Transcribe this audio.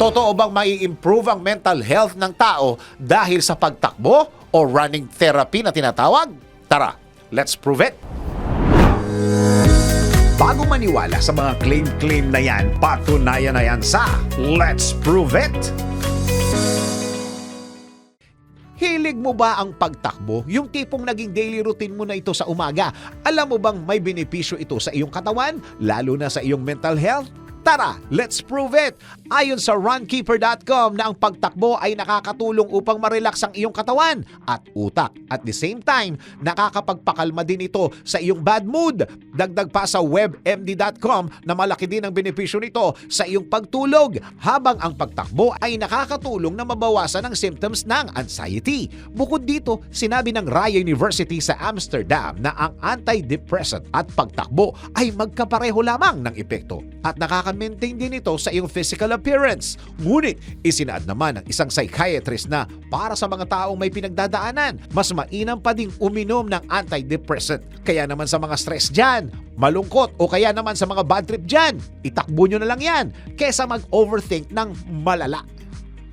Totoo bang mai improve ang mental health ng tao dahil sa pagtakbo o running therapy na tinatawag? Tara, let's prove it! Bago maniwala sa mga claim-claim na yan, patunayan na yan sa Let's Prove It! Hilig mo ba ang pagtakbo? Yung tipong naging daily routine mo na ito sa umaga. Alam mo bang may benepisyo ito sa iyong katawan, lalo na sa iyong mental health? Tara, let's prove it! Ayon sa runkeeper.com na ang pagtakbo ay nakakatulong upang marelax ang iyong katawan at utak. At the same time, nakakapagpakalma din ito sa iyong bad mood. Dagdag pa sa webmd.com na malaki din ang benepisyo nito sa iyong pagtulog habang ang pagtakbo ay nakakatulong na mabawasan ang symptoms ng anxiety. Bukod dito, sinabi ng Raya University sa Amsterdam na ang antidepressant at pagtakbo ay magkapareho lamang ng epekto at nakaka-maintain din ito sa iyong physical appearance. Ngunit, isinaad naman ng isang psychiatrist na para sa mga taong may pinagdadaanan, mas mainam pa ding uminom ng antidepressant. Kaya naman sa mga stress dyan, malungkot o kaya naman sa mga bad trip dyan, itakbo nyo na lang yan kesa mag-overthink ng malala.